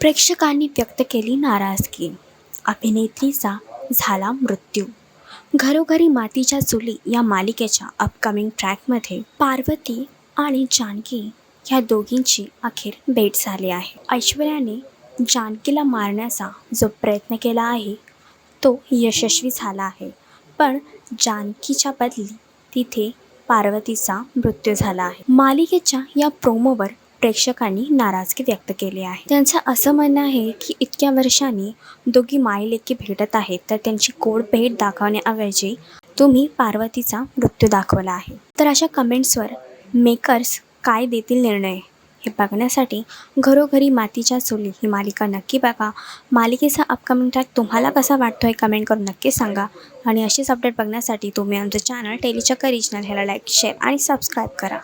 प्रेक्षकांनी व्यक्त केली नाराजगी अभिनेत्रीचा झाला मृत्यू. घरोघरी मातीच्या चुली या मालिकेच्या अपकमिंग ट्रॅकमध्ये पार्वती आणि जानकी ह्या दोघींची अखेर भेट झाली आहे. ऐश्वर्याने जानकीला मारण्याचा जो प्रयत्न केला आहे तो यशस्वी झाला आहे. पण जानकीच्या बदली तिथे पार्वतीचा मृत्यू झाला आहे. मालिकेच्या या प्रोमोवर प्रेक्षकांनी नाराजगी व्यक्त केली आहे. त्यांचं असं म्हणणं आहे की इतक्या वर्षांनी दोघी मायलेकी भेटत आहेत तर त्यांची गोड भेट दाखवण्याऐवजी तुम्ही पार्वतीचा मृत्यू दाखवला आहे. तर अशा कमेंट्सवर मेकर्स काय देतील निर्णय हे बघण्यासाठी घरोघरी मातीच्या चुली ही मालिका नक्की बघा. मालिकेचा अपकमिंग ट्रॅक तुम्हाला कसा वाटतो हे कमेंट करून नक्की सांगा. आणि अशीच अपडेट बघण्यासाठी तुम्ही आमचं चॅनल टेलीचक्कर रिजनल ह्याला लाईक शेअर आणि सबस्क्राईब करा.